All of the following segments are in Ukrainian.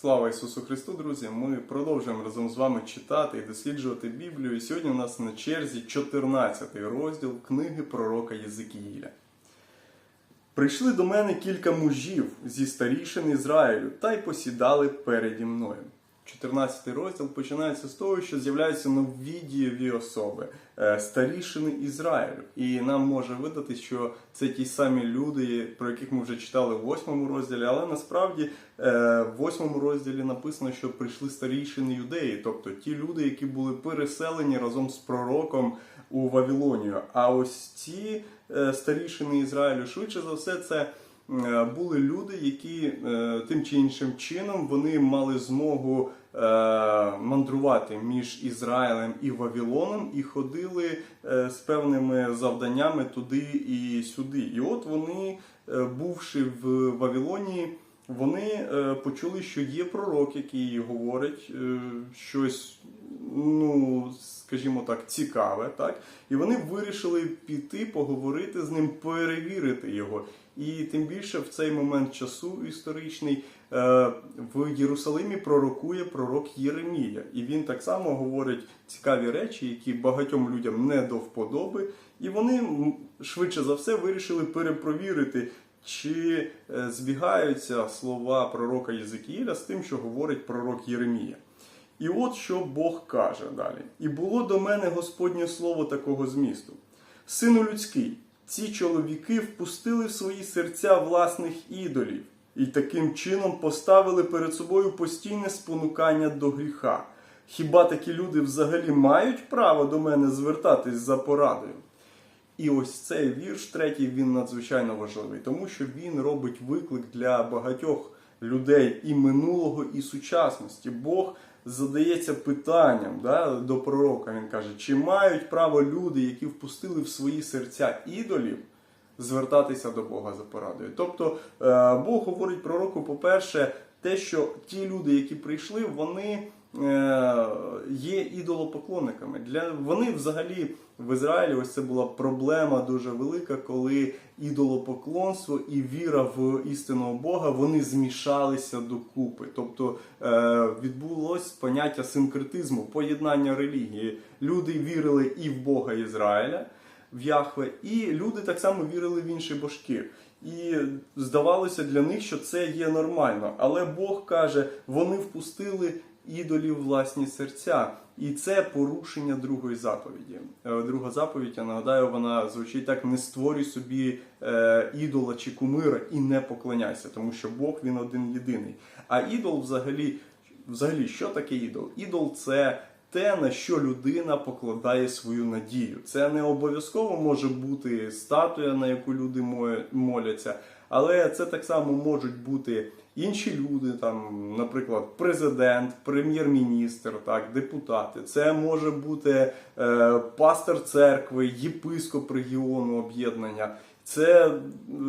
Слава Ісусу Христу, друзі! Ми продовжуємо разом з вами читати і досліджувати Біблію. І сьогодні у нас на черзі 14 розділ книги пророка Єзикіїля. Прийшли до мене кілька мужів зі старішин Ізраїлю та й посідали переді мною. 14 розділ починається з того, що з'являються нові дієві особи, е, старішини Ізраїлю. І нам може видати, що це ті самі люди, про яких ми вже читали в 8 розділі, але насправді е, в 8 розділі написано, що прийшли старішини юдеї, тобто ті люди, які були переселені разом з пророком у Вавилонію. А ось ці е, старішини Ізраїлю, швидше за все, це. Були люди, які тим чи іншим чином вони мали змогу мандрувати між Ізраїлем і Вавилоном і ходили е, з певними завданнями туди і сюди. І от вони, е, бувши в Вавилоні, вони е, почули, що є пророк, який говорить е, щось, ну скажімо так, цікаве, так і вони вирішили піти поговорити з ним, перевірити його. І тим більше в цей момент часу історичний е, в Єрусалимі пророкує пророк Єремія, і він так само говорить цікаві речі, які багатьом людям не до вподоби, і вони швидше за все вирішили перепровірити. Чи е, збігаються слова пророка Єзикіїля з тим, що говорить пророк Єремія? І от що Бог каже далі: І було до мене Господнє слово такого змісту: Сину людський, ці чоловіки впустили в свої серця власних ідолів і таким чином поставили перед собою постійне спонукання до гріха. Хіба такі люди взагалі мають право до мене звертатись за порадою? І ось цей вірш третій він надзвичайно важливий, тому що він робить виклик для багатьох людей і минулого, і сучасності. Бог задається питанням да, до пророка. Він каже, чи мають право люди, які впустили в свої серця ідолів, звертатися до Бога за порадою. Тобто е, Бог говорить пророку, по-перше, те, що ті люди, які прийшли, вони є ідолопоклонниками. Для вони взагалі в Ізраїлі ось це була проблема дуже велика, коли ідолопоклонство і віра в істинного Бога вони змішалися докупи. Тобто е, відбулось поняття синкретизму, поєднання релігії. Люди вірили і в Бога Ізраїля. В Яхве, і люди так само вірили в інші божки. І здавалося для них, що це є нормально. Але Бог каже, вони впустили ідолів власні серця. І це порушення другої заповіді. Е, Друга заповідь, я нагадаю, вона звучить так: не створюй собі е, ідола чи кумира і не поклоняйся, тому що Бог він один єдиний. А ідол, взагалі, взагалі, що таке ідол? Ідол це те, на що людина покладає свою надію. Це не обов'язково може бути статуя, на яку люди моляться, але це так само можуть бути інші люди, там, наприклад, президент, прем'єр-міністр, так, депутати. Це може бути е, пастор церкви, єпископ регіону об'єднання. Це е,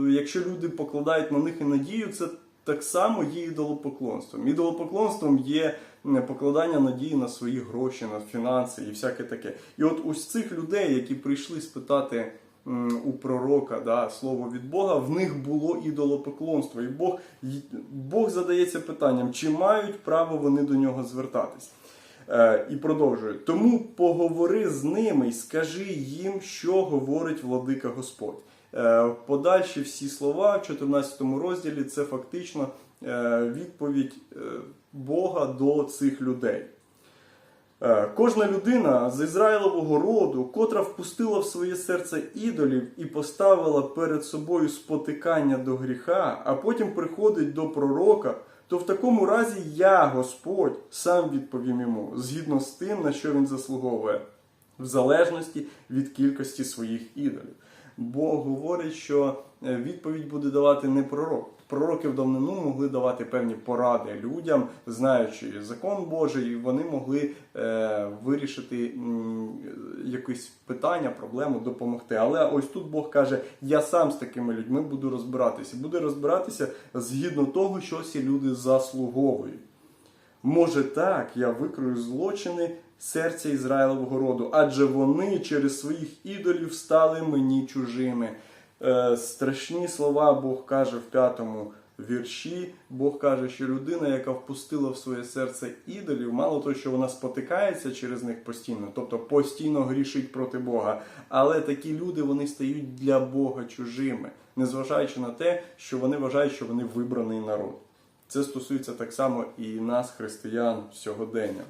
якщо люди покладають на них і надію, це так само є ідолопоклонством. Ідолопоклонством є покладання надії на свої гроші, на фінанси і всяке таке. І от ось цих людей, які прийшли спитати у пророка да, слово від Бога, в них було ідолопоклонство. І Бог, Бог задається питанням, чи мають право вони до нього звертатись. Е, і продовжує. Тому поговори з ними і скажи їм, що говорить владика Господь. Е, Подальші всі слова в 14 розділі це фактично е, відповідь Бога до цих людей. Е, Кожна людина з Ізраїлового роду, котра впустила в своє серце ідолів і поставила перед собою спотикання до гріха, а потім приходить до пророка, то в такому разі я, Господь, сам відповім йому, згідно з тим, на що він заслуговує, в залежності від кількості своїх ідолів. Бог говорить, що е, відповідь буде давати не пророк. Пророки в давнину могли давати певні поради людям, знаючи закон Божий, і вони могли е, вирішити м, якесь питання, проблему, допомогти. Але ось тут Бог каже: я сам з такими людьми буду розбиратися. Буду розбиратися згідно того, що ці люди заслуговують. Може так, я викрою злочини серця Ізраїлового роду, адже вони через своїх ідолів стали мені чужими. Е, страшні слова Бог каже в п'ятому вірші. Бог каже, що людина, яка впустила в своє серце ідолів, мало того, що вона спотикається через них постійно, тобто постійно грішить проти Бога. Але такі люди вони стають для Бога чужими, незважаючи на те, що вони вважають, що вони вибраний народ. Це стосується так само і нас, християн, сьогодення.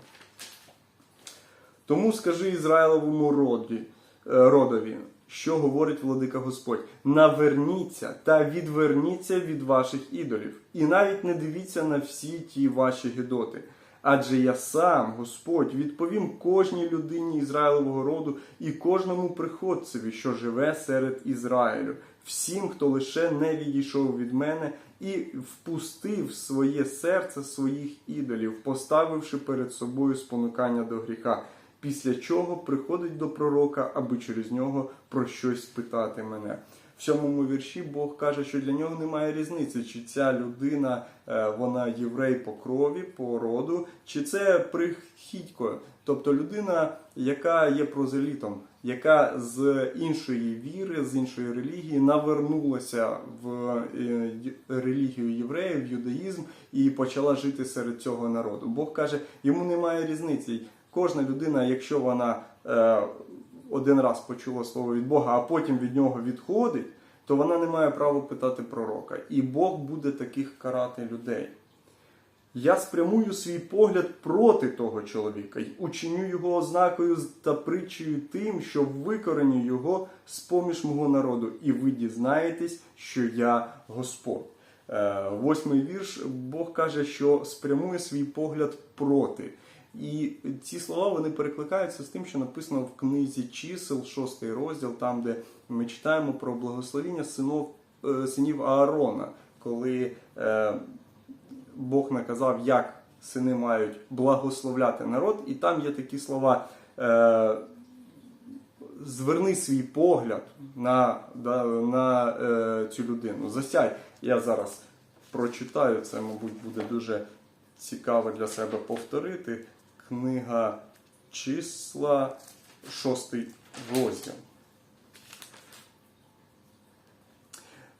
Тому скажи Ізраїловому роді, е, родові, що говорить владика Господь: наверніться та відверніться від ваших ідолів, і навіть не дивіться на всі ті ваші гідоти. Адже я сам, Господь, відповім кожній людині Ізраїлового роду і кожному приходцеві, що живе серед Ізраїлю, всім, хто лише не відійшов від мене і впустив своє серце своїх ідолів, поставивши перед собою спонукання до гріха після чого приходить до пророка, аби через нього про щось питати мене. В сьомому вірші Бог каже, що для нього немає різниці, чи ця людина е, вона єврей по крові, по роду, чи це прихідько, тобто людина, яка є прозелітом, яка з іншої віри, з іншої релігії навернулася в е, релігію євреїв, в юдаїзм і почала жити серед цього народу. Бог каже, йому немає різниці. Кожна людина, якщо вона е, один раз почула слово від Бога, а потім від нього відходить, то вона не має права питати пророка. І Бог буде таких карати людей. Я спрямую свій погляд проти того чоловіка й учиню його ознакою та притчею тим, що викореню його з поміж мого народу, і ви дізнаєтесь, що я Господь. Е, Восьмий вірш Бог каже, що спрямує свій погляд проти. І ці слова вони перекликаються з тим, що написано в книзі чисел, шостий розділ, там, де ми читаємо про благословіння синов, е, синів Аарона, коли е, Бог наказав, як сини мають благословляти народ, і там є такі слова. Е, Зверни свій погляд на, да, на е, цю людину. Засяй. Я зараз прочитаю, це, мабуть, буде дуже цікаво для себе повторити. Книга числа, шостий розділ.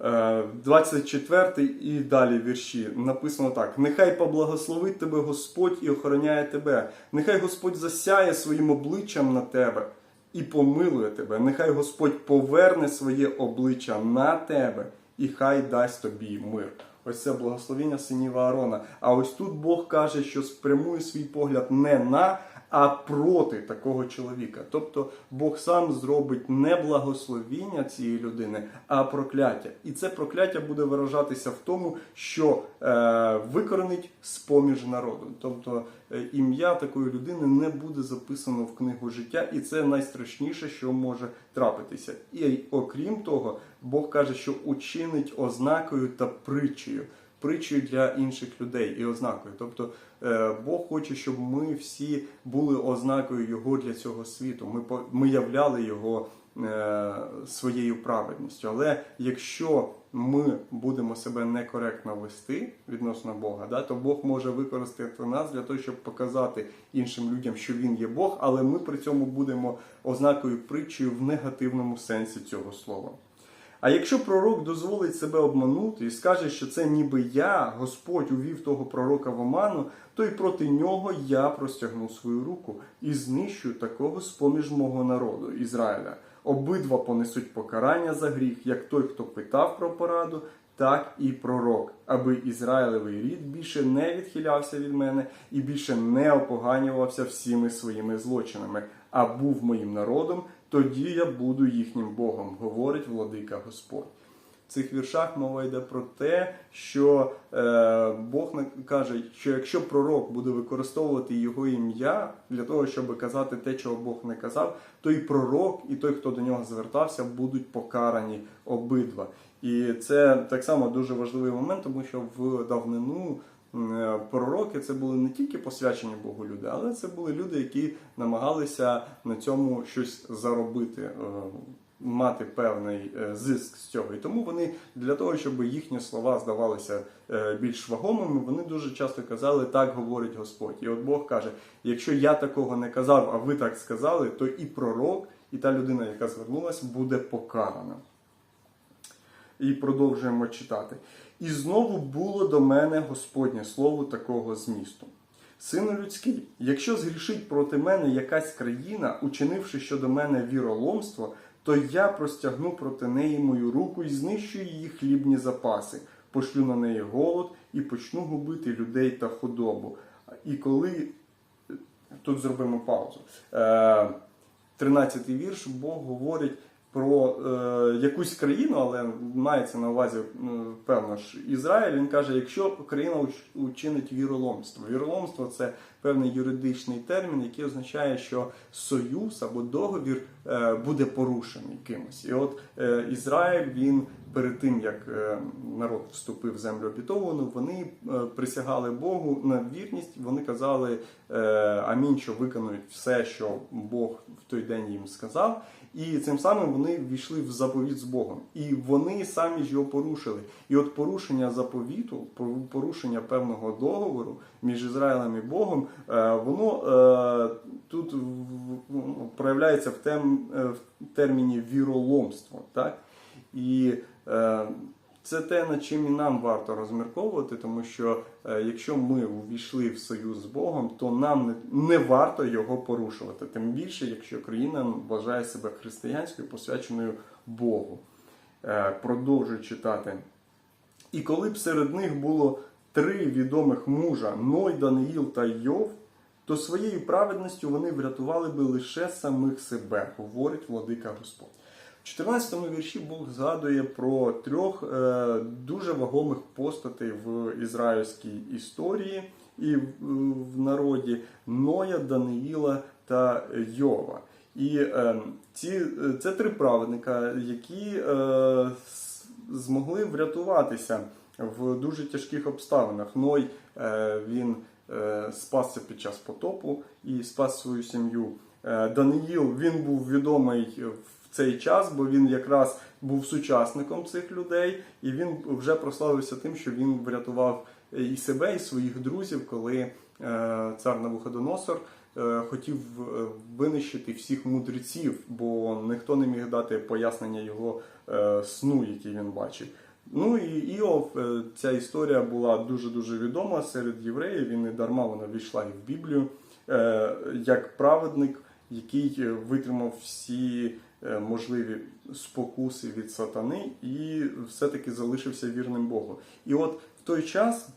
Е, 24 і далі вірші написано так: Нехай поблагословить тебе Господь і охороняє тебе. Нехай Господь засяє своїм обличчям на тебе і помилує тебе. Нехай Господь поверне своє обличчя на тебе і хай дасть тобі мир. Ось це благословіння синів Аарона. А ось тут Бог каже, що спрямує свій погляд не на, а проти такого чоловіка. Тобто Бог сам зробить не благословіння цієї людини, а прокляття. І це прокляття буде виражатися в тому, що е, викоренить з-поміж народу. Тобто е, ім'я такої людини не буде записано в книгу життя, і це найстрашніше, що може трапитися. І окрім того, Бог каже, що учинить ознакою та притчею. Притчею для інших людей і ознакою. Тобто е, Бог хоче, щоб ми всі були ознакою Його для цього світу. Ми, ми являли Його е, своєю праведністю. Але якщо ми будемо себе некоректно вести відносно Бога, да, то Бог може використати нас для того, щоб показати іншим людям, що Він є Бог, але ми при цьому будемо ознакою притчею в негативному сенсі цього слова. А якщо пророк дозволить себе обманути і скаже, що це ніби я, Господь, увів того пророка в оману, то й проти нього я простягну свою руку і знищу такого з-поміж мого народу Ізраїля. Обидва понесуть покарання за гріх, як той, хто питав про пораду, так і пророк, аби Ізраїлевий рід більше не відхилявся від мене і більше не опоганювався всіми своїми злочинами, а був моїм народом, тоді я буду їхнім Богом, говорить владика Господь. В цих віршах мова йде про те, що е, Бог каже, що якщо пророк буде використовувати його ім'я для того, щоб казати те, чого Бог не казав, то і пророк, і той, хто до нього звертався, будуть покарані обидва. І це так само дуже важливий момент, тому що в давнину пророки це були не тільки посвячені Богу люди, але це були люди, які намагалися на цьому щось заробити. е, Мати певний е, зиск з цього, і тому вони для того, щоб їхні слова здавалися е, більш вагомими, вони дуже часто казали так говорить Господь. І от Бог каже: якщо я такого не казав, а ви так сказали, то і пророк, і та людина, яка звернулася, буде покарана. І продовжуємо читати. І знову було до мене Господнє слово такого змісту. Сину людський, якщо згрішить проти мене якась країна, учинивши щодо мене віроломство, то я простягну проти неї мою руку і знищу її хлібні запаси, пошлю на неї голод і почну губити людей та худобу. І коли тут зробимо паузу. Е, 13 вірш Бог говорить про е, якусь країну, але мається на увазі, ну, певно ж, Ізраїль. Він каже, якщо країна уч- учинить віроломство. Віроломство це певний юридичний термін, який означає, що союз або договір е, буде порушений кимось. І от е, Ізраїль він перед тим як е, народ вступив в землю обітовану, вони е, присягали Богу на вірність. Вони казали е, амінь, що виконують все, що Бог в той день їм сказав. І цим самим вони ввійшли в заповіт з Богом. І вони самі ж його порушили. І от порушення заповіту, порушення певного договору між Ізраїлем і Богом, е, воно е, тут в- проявляється е, в терміні віроломство. Так? І це те, над чим і нам варто розмірковувати, тому що е, якщо ми увійшли в союз з Богом, то нам не, варто його порушувати. Тим більше, якщо країна вважає себе християнською, посвяченою Богу. Е, продовжую читати. І коли б серед них було три відомих мужа Ной, Даниїл та Йов, то своєю праведністю вони врятували би лише самих себе, говорить владика Господь. В 14 вірші Бог згадує про трьох е, дуже вагомих постатей в ізраїльській історії і в, народі Ноя, Даниїла та Йова. І е, ці, це три праведника, які е, змогли врятуватися в дуже тяжких обставинах. Ной він спасся під час потопу і спас свою сім'ю. Даниїл він був відомий в цей час, бо він якраз був сучасником цих людей, і він вже прославився тим, що він врятував і себе, і своїх друзів, коли е, цар Навуходоносор е, хотів е, винищити всіх мудреців, бо ніхто не міг дати пояснення його е, сну, який він бачив. Ну і Іов, е, ця історія була дуже дуже відома серед євреїв. Він не дарма вона війшла і в Біблію е, як праведник, який е, витримав всі е, можливі спокуси від сатани і все-таки залишився вірним Богу. І от в той час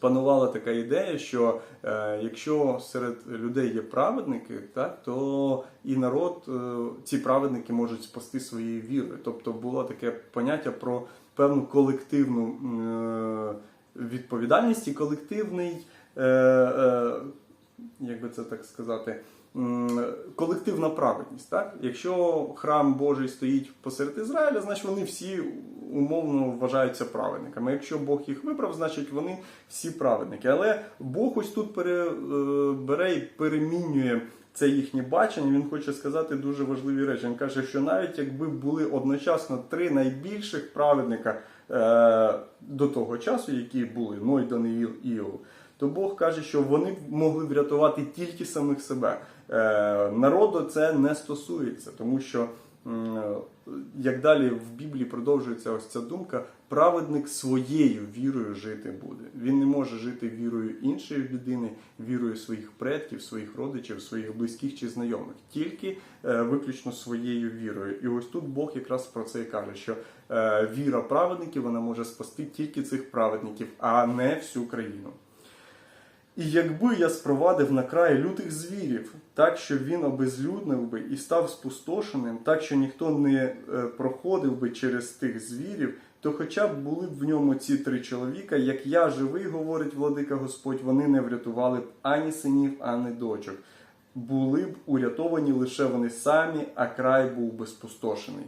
панувала така ідея, що е, якщо серед людей є праведники, так то і народ, е, ці праведники можуть спасти своєю вірою. Тобто було таке поняття про певну колективну е, відповідальність і колективний, е, е, як би це так сказати. Колективна праведність, так? Якщо храм Божий стоїть посеред Ізраїля, значить вони всі умовно вважаються праведниками. Якщо Бог їх вибрав, значить вони всі праведники. Але Бог ось тут е, бере і перемінює це їхнє бачення. Він хоче сказати дуже важливі речі. Він каже, що навіть якби були одночасно три найбільших праведника е, до того часу, які були Ной, Даниїл Іов, то Бог каже, що вони могли врятувати тільки самих себе. Е, народу це не стосується, тому що як далі в Біблії продовжується ось ця думка, праведник своєю вірою жити буде. Він не може жити вірою іншої людини, вірою своїх предків, своїх родичів, своїх близьких чи знайомих, тільки е, виключно своєю вірою. І ось тут Бог якраз про це і каже, що е, віра праведників вона може спасти тільки цих праведників, а не всю країну. І якби я спровадив на край лютих звірів, так що він обезлюднив би і став спустошеним, так що ніхто не е, проходив би через тих звірів, то хоча б були б в ньому ці три чоловіка, як я живий, говорить владика Господь, вони не врятували б ані синів, ані дочок. Були б урятовані лише вони самі, а край був би спустошений.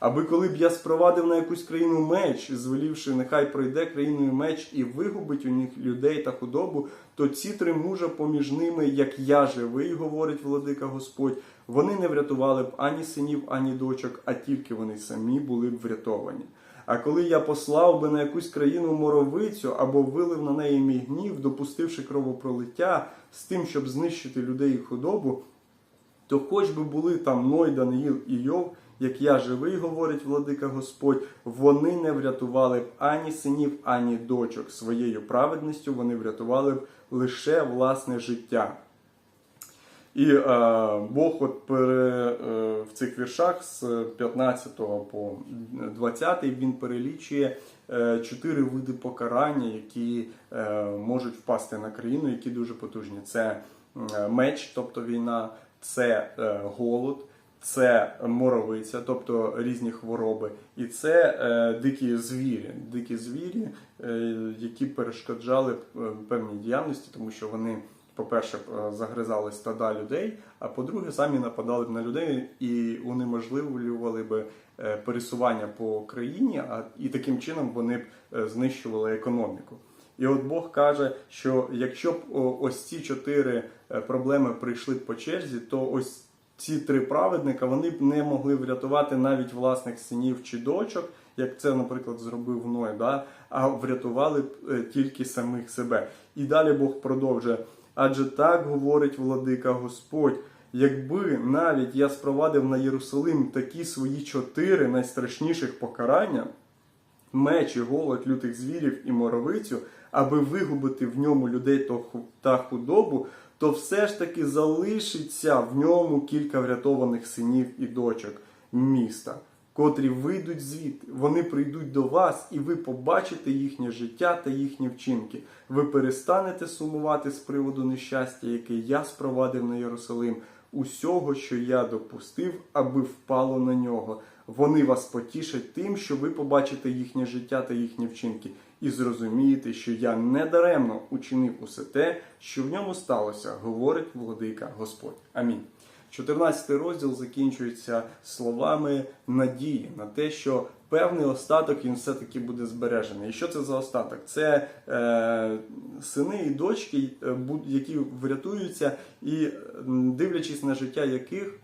Аби коли б я спровадив на якусь країну меч, звелівши, нехай пройде країною меч і вигубить у них людей та худобу, то ці три мужа поміж ними, як я живий, говорить владика Господь, вони не врятували б ані синів, ані дочок, а тільки вони самі були б врятовані. А коли я послав би на якусь країну моровицю або вилив на неї мій гнів, допустивши кровопролиття з тим, щоб знищити людей і худобу, то хоч би були там Ной, Даниїл і Йов, як я живий, говорить владика Господь, вони не врятували б ані синів, ані дочок. Своєю праведністю вони врятували б лише власне життя. І е, Бог от пере, е, в цих віршах з 15 по 20 він перелічує е, чотири види покарання, які е, можуть впасти на країну, які дуже потужні. Це меч, тобто війна, це е, голод, це моровиця, тобто різні хвороби, і це е, дикі звірі, дикі звірі, е, які перешкоджали е, певній діяльності, тому що вони. По-перше, е, загризали стада людей, а по-друге, самі нападали б на людей і унеможливлювали б е, пересування по країні, а і таким чином вони б знищували економіку. І от Бог каже, що якщо б ось ці чотири проблеми прийшли по черзі, то ось ці три праведника вони б не могли врятувати навіть власних синів чи дочок, як це, наприклад, зробив Ной, да? а врятували б е, тільки самих себе. І далі Бог продовжує. Адже так говорить владика Господь. Якби навіть я спровадив на Єрусалим такі свої чотири найстрашніших покарання, меч і голод лютих звірів і моровицю, аби вигубити в ньому людей та худобу, то все ж таки залишиться в ньому кілька врятованих синів і дочок міста, котрі вийдуть звідти. Вони прийдуть до вас, і ви побачите їхнє життя та їхні вчинки. Ви перестанете сумувати з приводу нещастя, яке я спровадив на Єрусалим, усього, що я допустив, аби впало на нього. Вони вас потішать тим, що ви побачите їхнє життя та їхні вчинки, і зрозумієте, що я недаремно учинив усе те, що в ньому сталося, говорить владика Господь. Амінь. 14 розділ закінчується словами надії на те, що певний остаток він все-таки буде збережений. І що це за остаток? Це е, сини і дочки, е, які врятуються, і дивлячись на життя яких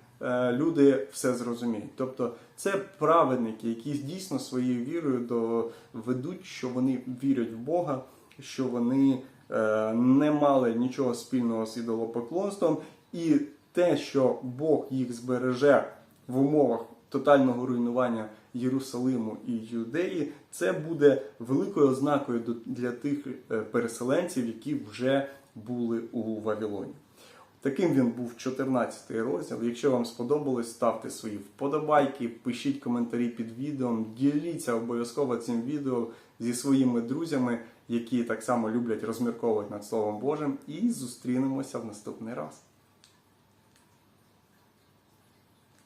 люди все зрозуміють. Тобто це праведники, які дійсно своєю вірою доведуть, що вони вірять в Бога, що вони е, не мали нічого спільного з ідолопоклонством, і те, що Бог їх збереже в умовах тотального руйнування Єрусалиму і Юдеї, це буде великою ознакою для тих е, переселенців, які вже були у Вавилоні. Таким він був 14 розділ. Якщо вам сподобалось, ставте свої вподобайки, пишіть коментарі під відео, діліться обов'язково цим відео зі своїми друзями, які так само люблять розмірковувати над Словом Божим. І зустрінемося в наступний раз.